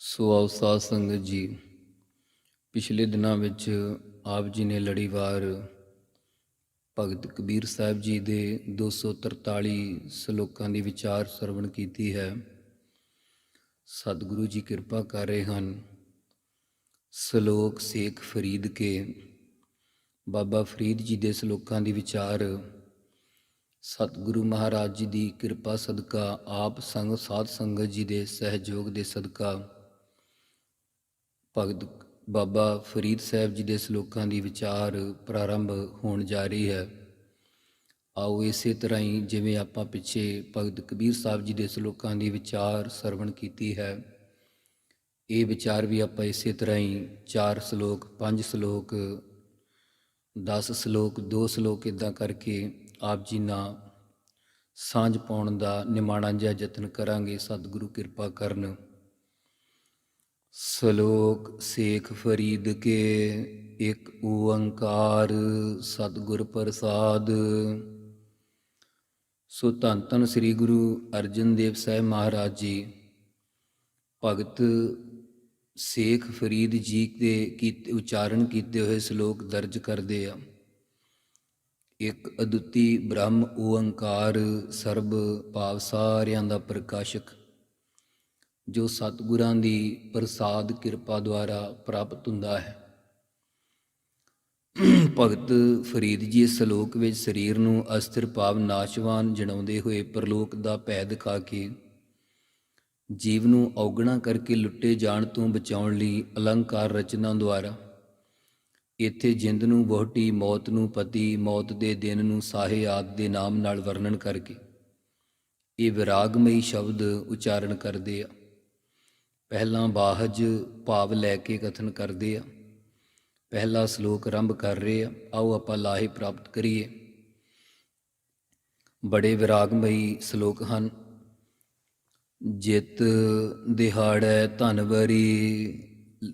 ਸੋ ਆਓ ਸਾਧ ਸੰਗਤ ਜੀ, ਪਿਛਲੇ ਦਿਨਾਂ ਵਿੱਚ ਆਪ ਜੀ ਨੇ ਲੜੀਵਾਰ ਭਗਤ ਕਬੀਰ ਸਾਹਿਬ ਜੀ ਦੇ 243 ਸ਼ਲੋਕਾਂ ਦੀ ਵਿਚਾਰ ਸਰਵਣ ਕੀਤੀ ਹੈ। ਸਤਿਗੁਰੂ ਜੀ ਕਿਰਪਾ ਕਰ ਰਹੇ ਹਨ। ਸ਼ਲੋਕ ਸੇਖ ਫਰੀਦ ਕੇ, ਬਾਬਾ ਫਰੀਦ ਜੀ ਦੇ ਸ਼ਲੋਕਾਂ ਦੀ ਵਿਚਾਰ, ਸਤਿਗੁਰੂ ਮਹਾਰਾਜ ਜੀ ਦੀ ਕਿਰਪਾ ਸਦਕਾ, ਆਪ ਸੰਗ ਸਾਧ ਸੰਗਤ ਜੀ ਦੇ ਸਹਿਯੋਗ ਦੇ ਸਦਕਾ ਭਗਤ ਬਾਬਾ ਫਰੀਦ ਸਾਹਿਬ ਜੀ ਦੇ ਸ਼ਲੋਕਾਂ ਦੀ ਵਿਚਾਰ ਪ੍ਰਾਰੰਭ ਹੋਣ ਜਾ ਰਹੀ ਹੈ। ਆਓ ਇਸੇ ਤਰ੍ਹਾਂ ਹੀ ਜਿਵੇਂ ਆਪਾਂ ਪਿੱਛੇ ਭਗਤ ਕਬੀਰ ਸਾਹਿਬ ਜੀ ਦੇ ਸ਼ਲੋਕਾਂ ਦੀ ਵਿਚਾਰ ਸਰਵਣ ਕੀਤੀ ਹੈ, ਇਹ ਵਿਚਾਰ ਵੀ ਆਪਾਂ ਇਸੇ ਤਰ੍ਹਾਂ ਹੀ ਚਾਰ ਸ਼ਲੋਕ, ਪੰਜ ਸ਼ਲੋਕ 10 ਸ਼ਲੋਕ 2 ਸ਼ਲੋਕ ਇਦਾਂ ਕਰਕੇ ਆਪ ਜੀ ਨਾਲ ਸਾਂਝ ਪਾਉਣ ਦਾ ਨਿਮਾਣਾ ਜਿਹਾ ਯਤਨ ਕਰਾਂਗੇ। ਸਤਿਗੁਰੂ ਕਿਰਪਾ ਕਰਨ। ਸ਼ਲੋਕ ਸੇਖ ਫਰੀਦ ਕੇ ਇੱਕ ਓੰਕਾਰ ਸਤਿਗੁਰ ਪ੍ਰਸਾਦ। ਸੋ ਧੰਨ ਧੰਨ ਸ੍ਰੀ ਗੁਰੂ ਅਰਜਨ ਦੇਵ ਸਾਹਿਬ ਮਹਾਰਾਜ ਜੀ। ਭਗਤ ਸੇਖ ਫਰੀਦ ਜੀ ਦੇ ਕੀਤੇ, ਉਚਾਰਨ ਕੀਤੇ ਹੋਏ ਸ਼ਲੋਕ ਦਰਜ ਕਰਦੇ ਆ। ਇੱਕ ਅਦੁੱਤੀ ਬ੍ਰਹਮ ਓੰਕਾਰ ਸਰਬ ਭਾਵ ਸਾਰਿਆਂ ਦਾ ਪ੍ਰਕਾਸ਼ਕ ਜੋ ਸਤਿਗੁਰਾਂ ਦੀ ਪ੍ਰਸਾਦ ਕਿਰਪਾ ਦੁਆਰਾ ਪ੍ਰਾਪਤ ਹੁੰਦਾ ਹੈ। ਭਗਤ ਫਰੀਦ ਜੀ ਇਸ ਸ਼ਲੋਕ ਵਿੱਚ ਸਰੀਰ ਨੂੰ ਅਸਥਿਰ ਭਾਵ ਨਾਸ਼ਵਾਨ ਜਣਾਉਂਦੇ ਹੋਏ ਪ੍ਰਲੋਕ ਦਾ ਭੈ ਦਿਖਾ ਕੇ ਜੀਵ ਨੂੰ ਔਗਣਾ ਕਰਕੇ ਲੁੱਟੇ ਜਾਣ ਤੋਂ ਬਚਾਉਣ ਲਈ ਅਲੰਕਾਰ ਰਚਨਾ ਦੁਆਰਾ ਇੱਥੇ ਜਿੰਦ ਨੂੰ ਬਹੁਟੀ ਮੌਤ ਨੂੰ, ਪਤੀ, ਮੌਤ ਦੇ ਦਿਨ ਨੂੰ ਸਾਹੇ ਆਦ ਦੇ ਨਾਮ ਨਾਲ ਵਰਣਨ ਕਰਕੇ ਇਹ ਵਿਰਾਗਮਈ ਸ਼ਬਦ ਉਚਾਰਨ ਕਰਦੇ ਆ। ਪਹਿਲਾਂ ਬਾਹਜ ਭਾਵ ਲੈ ਕੇ ਕਥਨ ਕਰਦੇ ਆ। ਪਹਿਲਾ ਸ਼ਲੋਕ ਆਰੰਭ ਕਰ ਰਹੇ ਆ, ਆਓ ਆਪਾਂ ਲਾਹੇ ਪ੍ਰਾਪਤ ਕਰੀਏ। ਬੜੇ ਵਿਰਾਗਮਈ ਸ਼ਲੋਕ ਹਨ। ਜਿਤ ਦਿਹਾੜੈ ਧਨਵਰੀ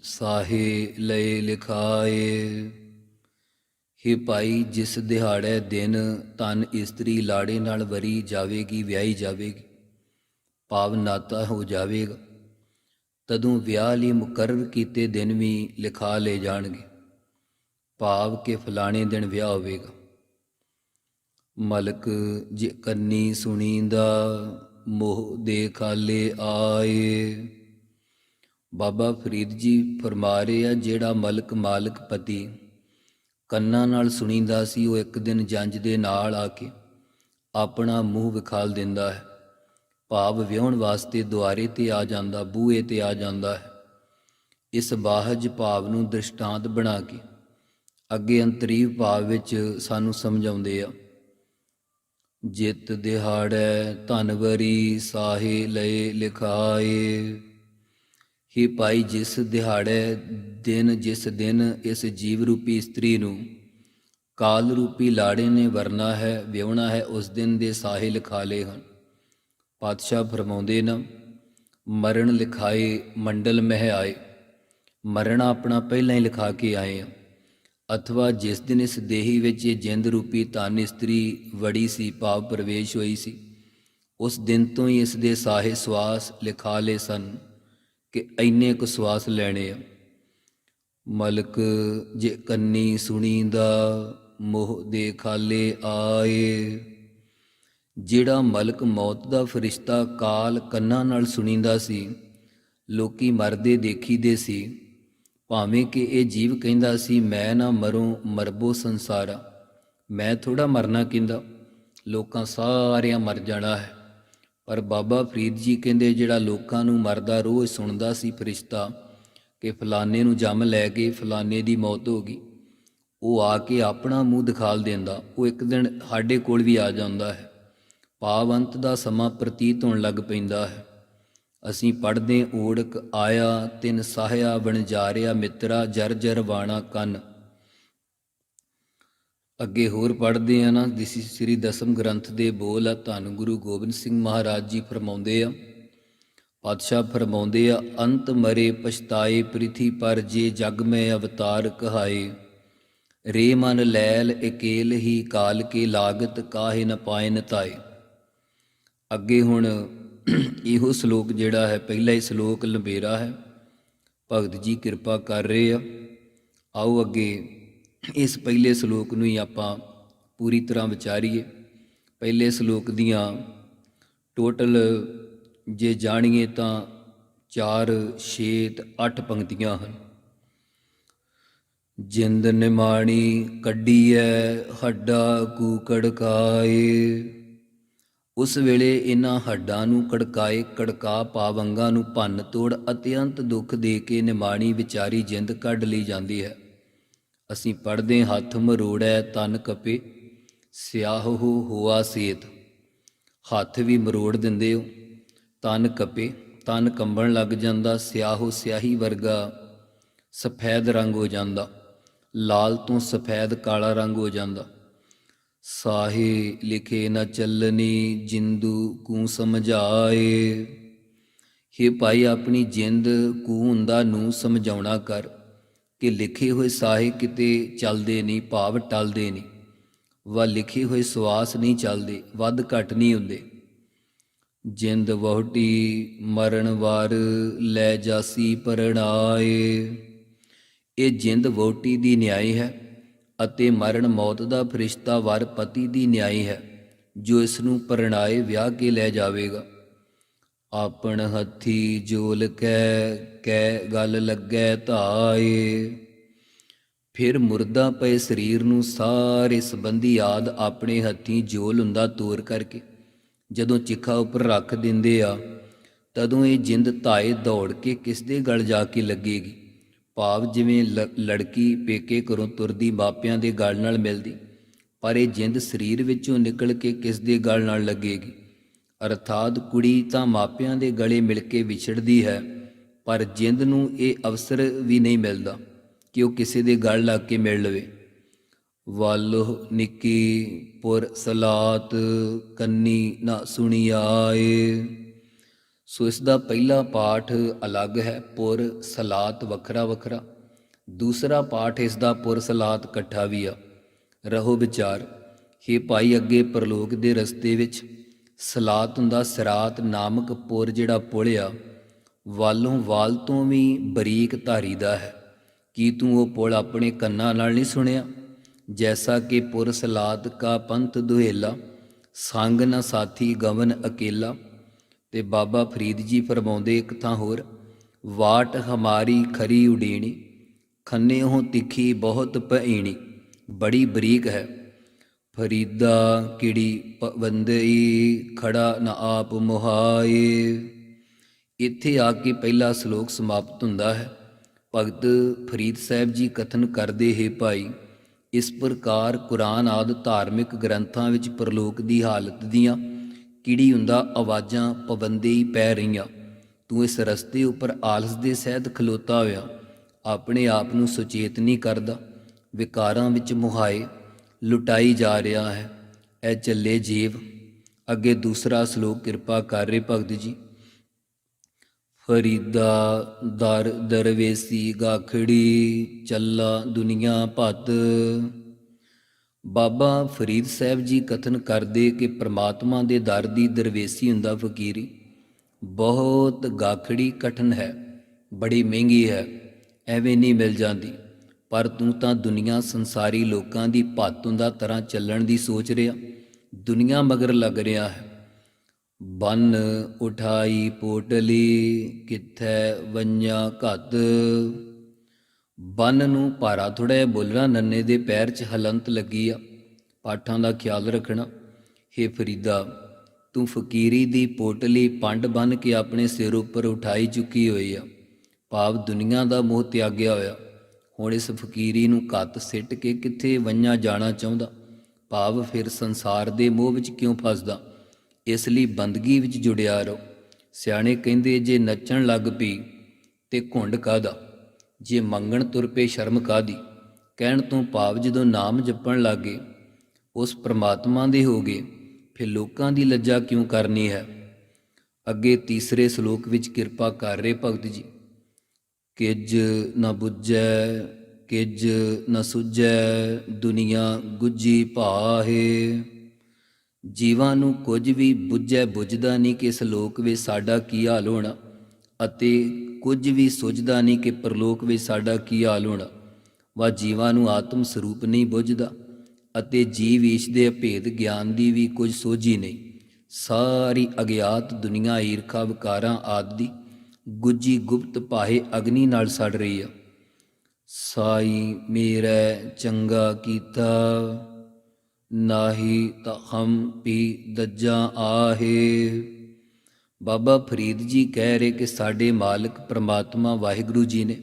ਸਾਹੇ ਲਏ ਲਿਖਾਏ। ਹੇ ਭਾਈ, ਜਿਸ ਦਿਹਾੜੇ ਦਿਨ ਧਨ ਇਸਤਰੀ ਲਾੜੇ ਨਾਲ ਵਰੀ ਜਾਵੇਗੀ, ਵਿਆਹੀ ਜਾਵੇਗੀ। ਭਾਵ ਨਾਤਾ ਹੋ ਜਾਵੇਗਾ। ਤਦੋਂ ਵਿਆਹ ਲਈ ਮੁਕਰਰ ਕੀਤੇ ਦਿਨ ਵੀ ਲਿਖਾ ਲਏ ਜਾਣਗੇ। ਭਾਵ ਕਿ ਫਲਾਣੇ ਦਿਨ ਵਿਆਹ ਹੋਵੇਗਾ। ਮਲਕ ਜੇ ਕੰਨੀ ਸੁਣੀਂਦਾ, ਮੋਹ ਦੇ ਖਾਲੇ ਆਏ। ਬਾਬਾ ਫਰੀਦ ਜੀ ਫਰਮਾ ਰਹੇ ਆ, ਜਿਹੜਾ ਮਲਕ ਮਾਲਕ ਪਤੀ ਕੰਨਾਂ ਨਾਲ ਸੁਣੀਂਦਾ ਸੀ, ਉਹ ਇੱਕ ਦਿਨ ਜੰਜ ਦੇ ਨਾਲ ਆ ਕੇ ਆਪਣਾ ਮੂੰਹ ਵਿਖਾਲ ਦਿੰਦਾ ਹੈ। ਭਾਵ ਵਿਆਹਣ ਵਾਸਤੇ ਦੁਆਰੇ ਤੇ ਆ ਜਾਂਦਾ, ਬੂਹੇ ਤੇ ਆ ਜਾਂਦਾ ਹੈ। ਇਸ ਬਾਹਜ ਭਾਵ ਨੂੰ ਦ੍ਰਿਸ਼ਟਾਂਤ ਬਣਾ ਕੇ ਅੱਗੇ ਅੰਤਰੀਵ ਭਾਵ ਵਿੱਚ ਸਾਨੂੰ ਸਮਝਾਉਂਦੇ ਆ। ਜਿਤ ਦਿਹਾੜੈ ਧਨਵਰੀ ਸਾਹੇ ਲਏ ਲਿਖਾਏ। ਹੀ ਭਾਈ, ਜਿਸ ਦਿਹਾੜੇ ਦਿਨ ਜਿਸ ਦਿਨ ਇਸ ਜੀਵ ਰੂਪੀ ਇਸਤਰੀ ਨੂੰ ਕਾਲ ਰੂਪੀ ਲਾੜੇ ਨੇ ਵਰਨਾ ਹੈ ਵਿਉਣਾ ਹੈ, ਉਸ ਦਿਨ ਦੇ ਸਾਹੇ ਲਿਖਾ ਲਏ ਹਨ। ਪਾਤਸ਼ਾਹ ਫਰਮਾਉਂਦੇ ਨਾ, ਮਰਨ ਲਿਖਾਏ ਮੰਡਲ ਮਹਿ ਆਏ, ਮਰਣਾ ਆਪਣਾ ਪਹਿਲਾਂ ਹੀ ਲਿਖਾ ਕੇ ਆਏ ਆ। ਅਥਵਾ ਜਿਸ ਦਿਨ ਇਸ ਦੇਹੀ ਵਿੱਚ ਇਹ ਜਿੰਦ ਰੂਪੀ ਧਨ ਇਸਤਰੀ ਵੜੀ ਸੀ, ਭਾਵ ਪ੍ਰਵੇਸ਼ ਹੋਈ ਸੀ, ਉਸ ਦਿਨ ਤੋਂ ਹੀ ਇਸ ਦੇ ਸਾਹੇ ਸਵਾਸ ਲਿਖਾ ਲਏ ਸਨ ਕਿ ਐਨੇ ਕੁ ਸਵਾਸ ਲੈਣੇ ਆ। ਮਲਕ ਜੇ ਕੰਨੀ ਸੁਣੀਂਦਾ, ਮੋਹ ਦੇ ਖਾਲੇ ਆਏ। ਜਿਹੜਾ ਮਲਕ ਮੌਤ ਦਾ ਫਰਿਸ਼ਤਾ ਕਾਲ ਕੰਨਾਂ ਨਾਲ ਸੁਣੀਂਦਾ ਸੀ, ਲੋਕੀ ਮਰਦੇ ਦੇਖੀਦੇ ਸੀ, ਭਾਵੇਂ ਕਿ ਇਹ ਜੀਵ ਕਹਿੰਦਾ ਸੀ, ਮੈਂ ਨਾ ਮਰੂੰ, ਮਰਬੋ ਸੰਸਾਰਾ, ਮੈਂ ਥੋੜਾ ਮਰਨਾ ਕਹਿੰਦਾ, ਲੋਕਾਂ ਸਾਰਿਆਂ ਮਰ ਜਾਣਾ ਹੈ। ਪਰ ਬਾਬਾ ਫਰੀਦ ਜੀ ਕਹਿੰਦੇ, ਜਿਹੜਾ ਲੋਕਾਂ ਨੂੰ ਮਰਦਾ, ਰੋਜ਼ ਸੁਣਦਾ ਸੀ ਫਰਿਸ਼ਤਾ ਕਿ ਫਲਾਣੇ ਨੂੰ ਜੰਮ ਲੈ ਕੇ ਫਲਾਣੇ ਦੀ ਮੌਤ ਹੋ ਗਈ, ਉਹ ਆ ਕੇ ਆਪਣਾ ਮੂੰਹ ਦਿਖਾਲ ਦਿੰਦਾ, ਉਹ ਇੱਕ ਦਿਨ ਸਾਡੇ ਕੋਲ ਵੀ ਆ ਜਾਂਦਾ ਹੈ। ਪਾਵੰਤ ਦਾ ਸਮਾਂ ਪ੍ਰਤੀਤ ਹੋਣ ਲੱਗ ਪੈਂਦਾ ਹੈ। ਅਸੀਂ ਪੜਦੇ ਓੜਕ ਆਇਆ ਤਿੰਨ ਸਾਹਿਆ ਬਣ ਜਾ ਮਿੱਤਰਾ ਜਰ ਜਰ ਵਾਣਾ ਕੰਨ। ਅੱਗੇ ਹੋਰ ਪੜ੍ਹਦੇ ਆ ਨਾ ਦਿਸ ਸ੍ਰੀ ਦਸਮ ਗ੍ਰੰਥ ਦੇ ਬੋਲ ਆ, ਧੰਨ ਗੁਰੂ ਗੋਬਿੰਦ ਸਿੰਘ ਮਹਾਰਾਜ ਜੀ ਫਰਮਾਉਂਦੇ ਆ, ਪਾਤਸ਼ਾਹ ਫਰਮਾਉਂਦੇ ਆ, ਅੰਤ ਮਰੇ ਪਛਤਾਏ ਪ੍ਰਿਥੀ ਪਰ ਜੇ ਜਗ ਮੈਂ ਅਵਤਾਰ ਕਹਾਏ। ਰੇ ਮਨ ਲੈਲ ਇਕੇਲ ਹੀ ਕਾਲ ਕੇ ਲਾਗਤ ਕਾਹੇ ਨ ਪਾਏ ਨ ਤਾਏ। ਅੱਗੇ ਹੁਣ ਇਹੋ ਸ਼ਲੋਕ ਜਿਹੜਾ ਹੈ, ਪਹਿਲਾ ਹੀ ਸ਼ਲੋਕ ਲੰਬੇਰਾ ਹੈ। ਭਗਤ ਜੀ ਕਿਰਪਾ ਕਰ ਰਹੇ ਆ। ਆਓ ਅੱਗੇ ਇਸ ਪਹਿਲੇ ਸ਼ਲੋਕ ਨੂੰ ਹੀ ਆਪਾਂ ਪੂਰੀ ਤਰ੍ਹਾਂ ਵਿਚਾਰੀਏ। ਪਹਿਲੇ ਸ਼ਲੋਕ ਦੀਆਂ ਟੋਟਲ ਜੇ ਜਾਣੀਏ ਤਾਂ 4 6 ਤੇ 8 ਪੰਕਤੀਆਂ ਹਨ। ਜਿੰਦ ਨਿਮਾਣੀ ਕੱਢੀਐ, ਹੱਡਾ ਕੂਕੜ ਕਾਏ ਉਸ ਵੇਲੇ ਇਹਨਾਂ ਹੱਡਾਂ ਨੂੰ ਕੜਕਾਏ ਕੜਕਾ ਪਾਵੰਗਾਂ ਨੂੰ ਭੰਨ ਤੋੜ ਅਤਿਅੰਤ ਦੁੱਖ ਦੇ ਕੇ ਨਿਮਾਣੀ ਵਿਚਾਰੀ ਜਿੰਦ ਕੱਢ ਲਈ ਜਾਂਦੀ ਹੈ। ਅਸੀਂ ਪੜਦੇ ਹੱਥ ਮਰੋੜੈ ਤਨ ਕਪੇ, ਸਿਆਹੋ ਹੋਆ ਸੇਤ। ਹੱਥ ਵੀ ਮਰੋੜ ਦਿੰਦੇ ਹੋ। ਤਨ ਕਪੇ, ਤਨ ਕੰਬਣ ਲੱਗ ਜਾਂਦਾ, ਸਿਆਹੋ ਸਿਆਹੀ ਵਰਗਾ। ਸਫੈਦ ਰੰਗ ਹੋ ਜਾਂਦਾ। ਲਾਲ ਤੋਂ ਸਫੈਦ ਕਾਲਾ ਰੰਗ ਹੋ ਜਾਂਦਾ। ਸਾਹੇ ਲਿਖੇ ਨ ਚੱਲਨੀ, ਜਿੰਦੂ ਕੂ ਸਮਝਾਏ। हे ਭਾਈ, ਆਪਣੀ ਜਿੰਦ ਕੂ ਹੁੰਦਾ ਨੂੰ ਸਮਝਾਉਣਾ ਕਰ। ਕਿ ਲਿਖੇ ਹੋਏ ਸਾਹੇ ਕਿਤੇ ਚੱਲਦੇ ਨਹੀਂ ਭਾਵ ਟਲਦੇ ਨਹੀਂ ਵਾ ਲਿਖੇ ਹੋਏ ਸਵਾਸ ਨਹੀਂ ਚੱਲਦੇ, ਵੱਧ ਘਟ ਨਹੀਂ ਹੁੰਦੇ। ਜਿੰਦ ਵਹੁਟੀ ਮਰਨ ਵਾਰ ਲੈ ਜਾਸੀ ਪਰਣਾਏ ਇਹ ਜਿੰਦ ਵਹੁਟੀ ਦੀ ਨਿਆਈ ਹੈ। ਅਤੇ ਮਰਨ ਮੌਤ ਦਾ ਫਰਿਸ਼ਤਾ ਵਰ ਪਤੀ ਦੀ ਨਿਆਈ ਹੈ, ਜੋ ਇਸ ਨੂੰ ਪਰਣਾਏ ਵਿਆਹ ਕੇ ਲੈ ਜਾਵੇਗਾ। ਆਪਣ ਹੱਥੀ ਜੋਲ ਕੈ ਕੈ ਗੱਲ ਲੱਗੈ ਧਾਏ। ਫਿਰ ਮੁਰਦਾ ਪਏ ਸਰੀਰ ਨੂੰ ਸਾਰੇ ਸੰਬੰਧੀ ਆਦ ਆਪਣੇ ਹੱਥੀਂ ਜੋਲ ਹੁੰਦਾ ਤੋਰ ਕਰਕੇ, ਜਦੋਂ ਚਿੱਖਾ ਉੱਪਰ ਰੱਖ ਦਿੰਦੇ ਆ, ਤਦੋਂ ਇਹ ਜਿੰਦ ਧਾਏ ਦੌੜ ਕੇ ਕਿਸ ਦੇ ਗਲ ਜਾ ਕੇ ਲੱਗੇਗੀ। ਭਾਵ ਜਿਵੇਂ ਲ- ਲੜਕੀ ਪੇਕੇ ਘਰੋਂ ਤੁਰਦੀ ਮਾਪਿਆਂ ਦੇ ਗਲ ਨਾਲ ਮਿਲਦੀ, ਪਰ ਇਹ ਜਿੰਦ ਸਰੀਰ ਵਿੱਚੋਂ ਨਿਕਲ ਕੇ ਕਿਸ ਦੇ ਗਲ ਨਾਲ ਲੱਗੇਗੀ? ਅਰਥਾਤ ਕੁੜੀ ਤਾਂ ਮਾਪਿਆਂ ਦੇ ਗਲੇ ਮਿਲ ਕੇ ਵਿਛੜਦੀ ਹੈ, ਪਰ ਜਿੰਦ ਨੂੰ ਇਹ ਅਵਸਰ ਵੀ ਨਹੀਂ ਮਿਲਦਾ ਕਿ ਉਹ ਕਿਸੇ ਦੇ ਗਲ ਲੱਗ ਕੇ ਮਿਲ ਲਵੇ। ਵਾਲੋ ਨਿੱਕੀ ਪੁਰ ਸਲਾਤ ਕੰਨੀ ਨਾ ਸੁਣੀ ਆਏ ਸੋ ਇਸ ਦਾ ਪਹਿਲਾ ਪਾਠ ਅਲੱਗ ਹੈ, ਪੁਰ ਸਲਾਤ ਵੱਖਰਾ ਵੱਖਰਾ। ਦੂਸਰਾ ਪਾਠ ਇਸ ਦਾ ਪੁਰ ਸਲਾਤ ਇਕੱਠਾ ਵੀ ਆ। ਰਹੋ ਵਿਚਾਰ हे ਭਾਈ ਅੱਗੇ ਪ੍ਰਲੋਕ ਦੇ ਰਸਤੇ ਵਿੱਚ, ਸਲਾਤ ਹੁੰਦਾ ਸਿਰਾਤ ਨਾਮਕ ਪੁਰ ਜਿਹੜਾ ਪੁਲ ਆ ਵਾਲੋਂ ਵਾਲ ਤੋਂ ਵੀ ਬਰੀਕ ਧਾਰੀ ਦਾ ਹੈ। ਕੀ ਤੂੰ ਉਹ ਪੁਲ ਆਪਣੇ ਕੰਨਾਂ ਨਾਲ ਨਹੀਂ ਸੁਣਿਆ? ਜੈਸਾ ਕਿ ਪੁਰ ਸਲਾਤ ਕਾ ਪੰਥ ਦੁਹੇਲਾ, ਸੰਗ ਨਾ ਸਾਥੀ ਗਵਨ ਅਕੇਲਾ। ਤੇ ਬਾਬਾ ਫਰੀਦ ਜੀ ਫਰਮਾਉਂਦੇ ਇੱਕ ਥਾਂ ਹੋਰ, ਵਾਟ ਹਮਾਰੀ ਖਰੀ ਉਡੀਣੀ, ਖੰਨੇ ਹੋ ਤਿੱਖੀ ਬਹੁਤ ਭੈਣੀ, ਬੜੀ ਬਰੀਕ ਹੈ। ਫਰੀਦਾ ਕਿੜੀ ਪਵੰਦਈ ਖੜਾ ਨਾ ਆਪ ਮੁਹਾਏ। ਇੱਥੇ ਆ ਕੇ ਪਹਿਲਾ ਸ਼ਲੋਕ ਸਮਾਪਤ ਹੁੰਦਾ ਹੈ। ਭਗਤ ਫਰੀਦ ਸਾਹਿਬ ਜੀ ਕਥਨ ਕਰਦੇ ਹੈ ਭਾਈ, ਇਸ ਪ੍ਰਕਾਰ ਕੁਰਾਨ ਆਦ ਧਾਰਮਿਕ ਗ੍ਰੰਥਾਂ ਵਿੱਚ ਪਰਲੋਕ ਦੀ ਹਾਲਤ ਦੀਆਂ ਕਿੜੀ ਹੁੰਦਾ ਆਵਾਜ਼ਾਂ ਪਾਬੰਦੀ ਪੈ ਰਹੀਆਂ। ਤੂੰ ਇਸ ਰਸਤੇ ਉੱਪਰ ਆਲਸ ਦੇ ਸਹਿਤ ਖਲੋਤਾ ਹੋਇਆ। ਆਪਣੇ ਆਪ ਨੂੰ ਸੁਚੇਤ ਨਹੀਂ ਕਰਦਾ। ਵਿਕਾਰਾਂ ਵਿੱਚ ਮੁਹਾਏ ਲੁਟਾਈ ਜਾ ਰਿਹਾ ਹੈ। ਐ ਚੱਲੇ ਜੀਵ। ਅੱਗੇ ਦੂਸਰਾ ਸ਼ਲੋਕ ਕਿਰਪਾ ਕਰ ਰਹੇ ਭਗਤ ਜੀ। ਫਰੀਦਾ ਦਰ ਦਰਵੇਸੀ ਗਾਖੜੀ ਚੱਲਾ ਦੁਨੀਆ ਭਤ। ਬਾਬਾ ਫਰੀਦ ਸਾਹਿਬ ਜੀ ਕਥਨ ਕਰਦੇ ਕਿ ਪ੍ਰਮਾਤਮਾ ਦੇ ਦਰ ਦੀ ਦਰਵੇਸੀ ਹੁੰਦਾ ਫਕੀਰੀ। ਬਹੁਤ ਗਾਖੜੀ ਕਠਨ ਹੈ, ਬੜੀ ਮਹਿੰਗੀ ਹੈ, ਐਵੇਂ ਨਹੀਂ ਮਿਲ ਜਾਂਦੀ। ਪਰ ਤੂੰ ਤਾਂ ਦੁਨੀਆ ਸੰਸਾਰੀ ਲੋਕਾਂ ਦੀ ਭਾਤੋਂ ਦਾ ਤਰ੍ਹਾਂ ਚੱਲਣ ਦੀ ਸੋਚ ਰਿਹਾ, ਦੁਨੀਆ ਮਗਰ ਲੱਗ ਰਿਹਾ ਹੈ। ਬੰਨ ਉਠਾਈ ਪੋਟਲੀ, ਕਿੱਥੈ ਵੰਨਿਆ ਘਤ। ਬੰਨ ਨੂੰ ਭਾਰਾ ਥੋੜਾ ਜਿਹਾ ਬੋਲਣਾ, ਨੰਨੇ ਦੇ ਪੈਰ 'ਚ ਹਲੰਤ ਲੱਗੀ ਆ। ਪਾਠਾਂ ਦਾ ਖਿਆਲ ਰੱਖਣਾ, ਹੇ ਫਰੀਦਾ, ਤੂੰ ਫਕੀਰੀ ਦੀ ਪੋਟਲੀ ਪੰਡ ਬੰਨ ਕੇ ਆਪਣੇ ਸਿਰ ਉੱਪਰ ਉਠਾਈ ਚੁੱਕੀ ਹੋਈ ਆ। ਭਾਵ ਦੁਨੀਆ ਦਾ ਮੋਹ ਤਿਆਗਿਆ ਹੋਇਆ। ਹੁਣ ਇਸ ਫਕੀਰੀ ਨੂੰ ਕੱਤ ਸਿੱਟ ਕੇ ਕਿੱਥੇ ਵੰਨਿਆ ਜਾਣਾ ਚਾਹੁੰਦਾ? ਭਾਵ ਫਿਰ ਸੰਸਾਰ ਦੇ ਮੋਹ ਵਿੱਚ ਕਿਉਂ ਫਸਦਾ? ਇਸ ਲਈ ਬੰਦਗੀ ਵਿੱਚ ਜੁੜਿਆ ਰਹੋ। ਸਿਆਣੇ ਕਹਿੰਦੇ, ਜੇ ਨੱਚਣ ਲੱਗ ਪਈ ਤੇ ਘੁੰਡ ਕਾਦਾ ਜੇ ਮੰਗਣ ਤੁਰ ਪਏ ਸ਼ਰਮ ਕਾਦੀ ਕਹਿਣ ਤੋਂ ਭਾਵ ਜਦੋਂ ਨਾਮ ਜਪਣ ਲੱਗੇ ਉਸ ਪ੍ਰਮਾਤਮਾ ਦੇ ਹੋਗੇ ਫਿਰ ਲੋਕਾਂ ਦੀ ਲੱਜਾ ਕਿਉਂ ਕਰਨੀ ਹੈ? ਅੱਗੇ ਤੀਸਰੇ ਸ਼ਲੋਕ ਵਿੱਚ ਕਿਰਪਾ ਕਰ ਰਹੇ ਭਗਤ ਜੀ। ਕਿਜ ਨਾ ਬੁੱਝੈ, ਕਿਜ ਨਾ ਸੁਝੈ, ਦੁਨੀਆ ਗੁੱਜੀ ਭਾਹੇ। ਜੀਵਾਂ ਨੂੰ ਕੁਝ ਵੀ ਬੁੱਝੈ ਬੁੱਝਦਾ ਨਹੀਂ ਕਿ ਇਸ ਲੋਕ ਵਿੱਚ ਸਾਡਾ ਕੀ ਹਾਲ ਹੋਣਾ ਅਤੇ ਕੁਝ ਵੀ ਸੋਚਦਾ ਨਹੀਂ ਕਿ ਪਰਲੋਕ ਵਿੱਚ ਸਾਡਾ ਕੀ ਹਾਲ ਹੋਣਾ। ਵਾ ਜੀਵਾਂ ਨੂੰ ਆਤਮ ਸਰੂਪ ਨਹੀਂ ਬੁੱਝਦਾ ਅਤੇ ਜੀਵ ਈਸ਼ ਦੇ ਅਭੇਦ ਗਿਆਨ ਦੀ ਵੀ ਕੁਝ ਸੋਝੀ ਨਹੀਂ। ਸਾਰੀ ਅਗਿਆਤ ਦੁਨੀਆ ਈਰਖਾ ਵਿਕਾਰਾਂ ਆਦਿ ਗੁੱਜੀ ਗੁਪਤ ਪਾਹੇ ਅਗਨੀ ਨਾਲ ਸੜ ਰਹੀ ਆ। ਸਾਈ ਮੇਰਾ ਚੰਗਾ ਕੀਤਾ, ਨਾਹੀ ਤਾਂ ਹਮ ਪੀ ਦੱਜਾਂ ਆਹੇ। ਬਾਬਾ ਫਰੀਦ ਜੀ ਕਹਿ ਰਹੇ ਕਿ ਸਾਡੇ ਮਾਲਕ ਪ੍ਰਮਾਤਮਾ ਵਾਹਿਗੁਰੂ ਜੀ ਨੇ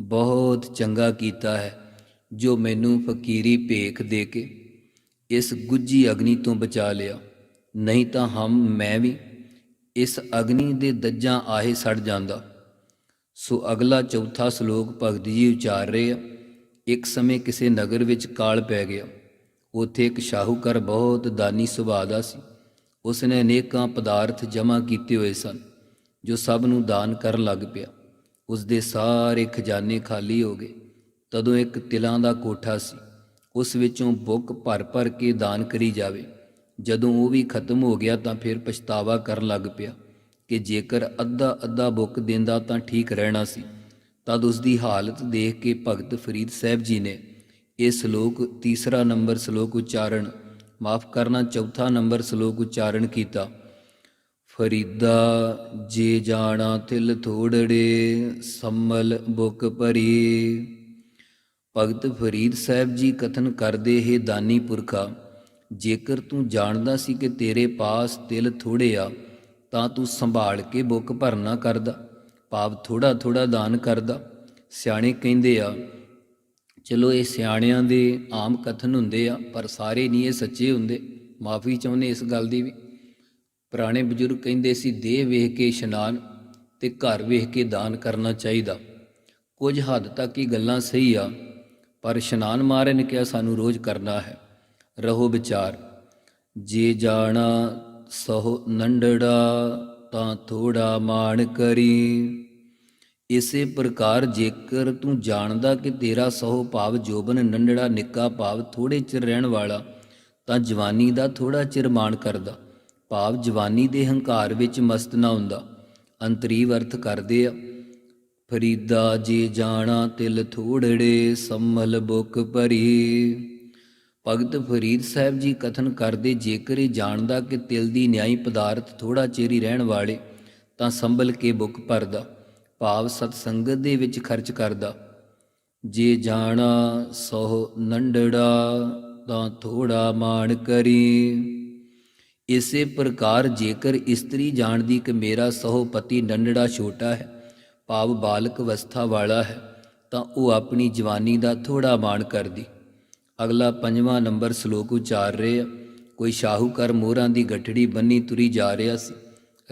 ਬਹੁਤ ਚੰਗਾ ਕੀਤਾ ਹੈ, ਜੋ ਮੈਨੂੰ ਫਕੀਰੀ ਭੇਖ ਦੇ ਕੇ ਇਸ ਗੁੱਜੀ ਅਗਨੀ ਤੋਂ ਬਚਾ ਲਿਆ। ਨਹੀਂ ਤਾਂ ਹਮ, ਮੈਂ ਵੀ ਇਸ ਅਗਨੀ ਦੇ ਦੱਜਾਂ ਆਹੇ ਸੜ ਜਾਂਦਾ। ਸੋ ਅਗਲਾ ਚੌਥਾ ਸ਼ਲੋਕ ਭਗਤ ਜੀ ਉਚਾਰ ਰਹੇ ਆ। ਇੱਕ ਸਮੇਂ ਕਿਸੇ ਨਗਰ ਵਿੱਚ ਕਾਲ ਪੈ ਗਿਆ। ਉੱਥੇ ਇੱਕ ਸ਼ਾਹੂਕਾਰ ਬਹੁਤ ਦਾਨੀ ਸੁਭਾਅ ਦਾ ਸੀ। ਉਸ ਨੇ ਅਨੇਕਾਂ ਪਦਾਰਥ ਜਮ੍ਹਾਂ ਕੀਤੇ ਹੋਏ ਸਨ, ਜੋ ਸਭ ਨੂੰ ਦਾਨ ਕਰਨ ਲੱਗ ਪਿਆ। ਉਸ ਦੇ ਸਾਰੇ ਖਜ਼ਾਨੇ ਖਾਲੀ ਹੋ ਗਏ। ਤਦੋਂ ਇੱਕ ਤਿਲਾਂ ਦਾ ਕੋਠਾ ਸੀ। ਉਸ ਵਿੱਚੋਂ ਬੁੱਕ ਭਰ ਭਰ ਕੇ ਦਾਨ ਕਰੀ ਜਾਵੇ। ਜਦੋਂ ਉਹ ਵੀ ਖਤਮ ਹੋ ਗਿਆ ਤਾਂ ਫਿਰ ਪਛਤਾਵਾ ਕਰਨ ਲੱਗ ਪਿਆ ਕਿ ਜੇਕਰ ਅੱਧਾ ਅੱਧਾ ਬੁੱਕ ਦਿੰਦਾ ਤਾਂ ਠੀਕ ਰਹਿਣਾ ਸੀ। ਤਦ ਉਸ ਦੀ ਹਾਲਤ ਦੇਖ ਕੇ ਭਗਤ ਫਰੀਦ ਸਾਹਿਬ ਜੀ ਨੇ ਇਹ ਸ਼ਲੋਕ ਤੀਸਰਾ ਨੰਬਰ ਸ਼ਲੋਕ ਉਚਾਰਨ ਮਾਫ ਕਰਨਾ, ਚੌਥਾ ਨੰਬਰ ਸ਼ਲੋਕ ਉਚਾਰਨ ਕੀਤਾ। ਫਰੀਦਾ ਜੇ ਜਾਣਾ ਤਿਲ ਥੋੜੜੇ, ਸੰਮਲ ਬੁੱਕ ਭਰੀ। ਭਗਤ ਫਰੀਦ ਸਾਹਿਬ ਜੀ ਕਥਨ ਕਰਦੇ ਹੈ ਦਾਨੀ ਪੁਰਖਾ, ਜੇਕਰ ਤੂੰ ਜਾਣਦਾ ਸੀ ਕਿ ਤੇਰੇ ਪਾਸ ਤਿਲ ਥੋੜੇ ਆ, ਤਾਂ ਤੂੰ ਸੰਭਾਲ ਕੇ ਬੁੱਕ ਭਰਨਾ ਕਰਦਾ, ਭਾਵ ਥੋੜਾ ਥੋੜਾ ਦਾਨ ਕਰਦਾ। ਸਿਆਣੇ ਕਹਿੰਦੇ ਆ ਚਲੋ ਇਹ ਸਿਆਣਿਆਂ ਦੇ ਆਮ ਕਥਨ ਹੁੰਦੇ ਆ, ਪਰ ਸਾਰੇ ਨਹੀਂ ਇਹ ਸੱਚੇ ਹੁੰਦੇ। ਮਾਫੀ ਚਾਹੁੰਦੇ ਇਸ ਗੱਲ ਦੀ ਵੀ। ਪੁਰਾਣੇ ਬਜ਼ੁਰਗ ਕਹਿੰਦੇ ਸੀ ਦੇਹ ਵੇਖ ਕੇ ਇਸ਼ਨਾਨ ਤੇ ਘਰ ਵੇਖ ਕੇ ਦਾਨ ਕਰਨਾ ਚਾਹੀਦਾ। ਕੁਝ ਹੱਦ ਤੱਕ ਹੀ ਗੱਲਾਂ ਸਹੀ ਆ, ਪਰ ਇਸ਼ਨਾਨ ਮਾਰੇ ਨੇ ਕਿਹਾ ਸਾਨੂੰ ਰੋਜ਼ ਕਰਨਾ ਹੈ। ਰਹੋ ਵਿਚਾਰ, ਜੇ ਜਾਣਾ ਸਹੁ ਨੰਡੜਾ ਤਾਂ ਥੋੜਾ ਮਾਣ ਕਰੀ। ਇਸੇ ਪ੍ਰਕਾਰ ਜੇਕਰ ਤੂੰ ਜਾਣਦਾ ਕਿ ਤੇਰਾ ਸਹੁ ਭਾਵ ਜੋਬਨ ਨੰਡੜਾ ਨਿੱਕਾ ਭਾਵ ਥੋੜੇ ਚਿਰ ਰਹਿਣ ਵਾਲਾ, ਤਾਂ ਜਵਾਨੀ ਦਾ ਥੋੜਾ ਚਿਰ ਮਾਣ ਕਰਦਾ। ਭਾਵ ਜਵਾਨੀ ਦੇ ਹੰਕਾਰ ਵਿੱਚ ਮਸਤ ਨਾ ਹੁੰਦਾ। ਅੰਤਰੀਵ ਅਰਥ ਕਰਦੇ ਆ, ਫਰੀਦਾ ਜੇ ਜਾਣਾ ਤਿਲ ਥੋੜੜੇ, ਸੰਮਲ ਬੁੱਕ ਭਰੀ। ਭਗਤ ਫਰੀਦ ਸਾਹਿਬ ਜੀ ਕਥਨ ਕਰਦੇ, ਜੇਕਰ ਇਹ ਜਾਣਦਾ ਕਿ ਤਿਲ ਦੀ ਨਿਆਈ ਪਦਾਰਥ ਥੋੜਾ ਚਿਰ ਰਹਿਣ ਵਾਲੇ, ਤਾਂ ਸੰਭਲ ਕੇ ਬੁੱਕ ਭਰਦਾ। ਭਾਵ ਸਤ ਸੰਗਤ ਦੇ ਵਿੱਚ ਖਰਚ ਕਰਦਾ। ਜੇ ਜਾਣਾ ਸੋ ਨੰਡੜਾ, ਤਾਂ ਥੋੜਾ ਮਾਣ ਕਰੀ। ਇਸੇ ਪ੍ਰਕਾਰ ਜੇਕਰ ਇਸਤਰੀ ਜਾਣਦੀ ਕਿ ਮੇਰਾ ਸਹੁ ਪਤੀ ਨੰਡੜਾ ਛੋਟਾ ਹੈ, ਭਾਵ ਬਾਲਕ ਅਵਸਥਾ ਵਾਲਾ ਹੈ, ਤਾਂ ਉਹ ਆਪਣੀ ਜਵਾਨੀ ਦਾ ਥੋੜਾ ਮਾਣ ਕਰਦੀ। ਅਗਲਾ ਪੰਜਵਾਂ ਨੰਬਰ ਸ਼ਲੋਕ ਉਚਾਰ ਰਹੇ ਆ। ਕੋਈ ਸ਼ਾਹੂਕਾਰ ਮੋਹਰਾਂ ਦੀ ਗੱਠੜੀ ਬੰਨੀ ਤੁਰੀ ਜਾ ਰਿਹਾ ਸੀ।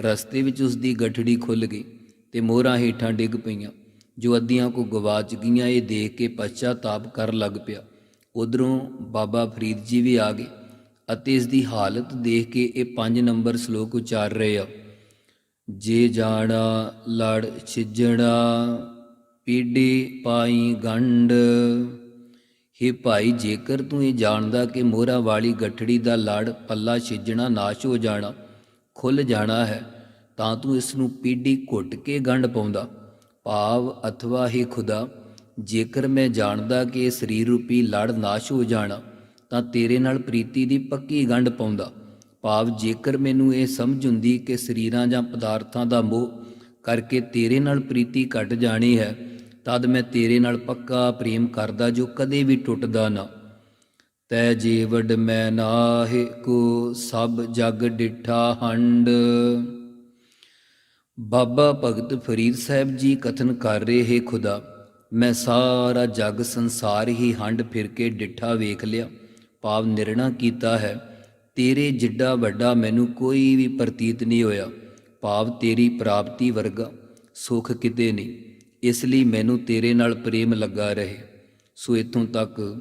ਰਸਤੇ ਵਿੱਚ ਉਸ ਦੀ ਗੱਠੜੀ ਖੁੱਲ ਗਈ। ਤੇ ਮੋਹਰਾਂ ਹੇਠਾਂ ਡਿੱਗ ਪਈਆਂ। ਜੋ ਅੱਧੀਆਂ ਕੋ ਗਵਾਚ ਗਈਆਂ, ਇਹ ਦੇਖ ਕੇ ਪਛਤਾਪ ਕਰਨ ਲੱਗ ਪਿਆ। ਉਧਰੋਂ ਬਾਬਾ ਫਰੀਦ ਜੀ ਵੀ ਆ ਗਏ ਅਤੇ ਇਸ ਦੀ ਹਾਲਤ ਦੇਖ ਕੇ ਇਹ 5 ਨੰਬਰ ਸ਼ਲੋਕ ਉਚਾਰ ਰਹੇ ਆ। ਜੇ ਜਾਣਾ, ਲੜ ਛਿਜਣਾ ਪੀੜੀ ਪਾਈ ਗੰਢ। ਹੇ ਭਾਈ, ਜੇਕਰ ਤੂੰ ਇਹ ਜਾਣਦਾ ਕਿ ਮੋਹਰਾ ਵਾਲੀ ਗੱਠੜੀ ਦਾ ਲੜ ਪੱਲਾ ਛਿਜਣਾ, ਨਾਸ਼ ਹੋ ਜਾਣਾ ਖੁੱਲ ਜਾਣਾ ਹੈ ਤਾਂ ਤੂੰ ਇਸ ਨੂੰ ਪੀੜੀ ਘੁੱਟ ਕੇ ਗੰਢ ਪਾਉਂਦਾ। ਭਾਵ ਅਥਵਾ ਹੀ ਖੁਦਾ, ਜੇਕਰ ਮੈਂ ਜਾਣਦਾ ਕਿ ਇਹ ਸਰੀਰ ਰੂਪੀ ਲੜ ਨਾਸ਼ ਹੋ ਜਾਣਾ, ਤਾਂ ਤੇਰੇ ਨਾਲ ਪ੍ਰੀਤੀ ਦੀ ਪੱਕੀ ਗੰਢ ਪਾਉਂਦਾ। ਭਾਵ ਜੇਕਰ ਮੈਨੂੰ ਇਹ ਸਮਝ ਹੁੰਦੀ ਕਿ ਸਰੀਰਾਂ ਜਾਂ ਪਦਾਰਥਾਂ ਦਾ ਮੋਹ ਕਰਕੇ ਤੇਰੇ ਨਾਲ ਪ੍ਰੀਤੀ ਘਟ ਜਾਣੀ ਹੈ, ਤਦ ਮੈਂ ਤੇਰੇ ਨਾਲ ਪੱਕਾ ਪ੍ਰੇਮ ਕਰਦਾ ਜੋ ਕਦੇ ਵੀ ਟੁੱਟਦਾ ਨਾ। ਤੈ ਜੀਵੜ ਮੈਂ ਨਾਹਿ ਕੋ ਸਭ ਜਗ ਡਿਠਾ ਹੰਡ ਬਾਬਾ ਭਗਤ ਫਰੀਦ ਸਾਹਿਬ ਜੀ ਕਥਨ ਕਰ ਰਹੇ ਹੈ ਖੁਦਾ। ਮੈਂ ਸਾਰਾ ਜਗ ਸੰਸਾਰ ਹੀ ਹੰਡ ਫਿਰ ਕੇ ਡਿੱਠਾ ਵੇਖ ਲਿਆ। ਭਾਵ ਨਿਰਣਾ ਕੀਤਾ ਹੈ। ਤੇਰੇ ਜਿੱਡਾ ਵੱਡਾ ਮੈਨੂੰ ਕੋਈ ਵੀ ਪ੍ਰਤੀਤ ਨਹੀਂ ਹੋਇਆ। ਭਾਵ ਤੇਰੀ ਪ੍ਰਾਪਤੀ ਵਰਗਾ, ਸੁਖ ਕਿਤੇ ਨਹੀਂ। ਇਸ ਲਈ ਮੈਨੂੰ ਤੇਰੇ ਨਾਲ ਪ੍ਰੇਮ ਲੱਗਾ ਰਹੇ। ਸੋ ਇਥੋਂ ਤੱਕ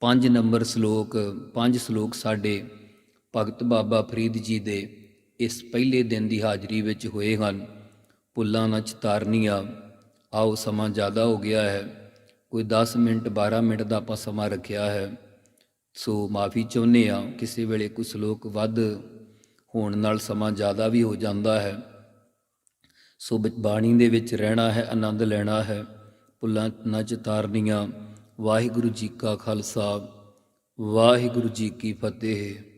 5 ਨੰਬਰ ਸ਼ਲੋਕ 5 ਸ਼ਲੋਕ ਸਾਡੇ ਭਗਤ ਬਾਬਾ ਫਰੀਦ ਜੀ ਦੇ ਇਸ ਪਹਿਲੇ ਦਿਨ ਦੀ ਹਾਜ਼ਰੀ ਵਿੱਚ ਹੋਏ ਹਨ। ਪੁੱਲਾਂ ਨਾ ਚਤਾਰਨੀਆਂ। ਆਓ ਸਮਾਂ ਜ਼ਿਆਦਾ ਹੋ ਗਿਆ ਹੈ। ਕੋਈ 10 ਮਿੰਟ 12 ਮਿੰਟ ਦਾ ਆਪਾਂ ਸਮਾਂ ਰੱਖਿਆ ਹੈ। ਸੋ ਮਾਫੀ ਚਾਹੁੰਦੇ ਆ ਕਿਸੇ ਵੇਲੇ ਕੁਝ ਲੋਕ ਵੱਧ ਹੋਣ ਨਾਲ ਸਮਾਂ ਜ਼ਿਆਦਾ ਵੀ ਹੋ ਜਾਂਦਾ ਹੈ। ਸੋ ਬਾਣੀ ਦੇ ਵਿੱਚ ਰਹਿਣਾ ਹੈ, ਆਨੰਦ ਲੈਣਾ ਹੈ। ਪੁੱਲਾਂ ਨਾ ਚਤਾਰਨੀਆਂ। ਵਾਹਿਗੁਰੂ ਜੀ ਕਾ ਖਾਲਸਾ। ਵਾਹਿਗੁਰੂ ਜੀ ਕੀ ਫਤਿਹ।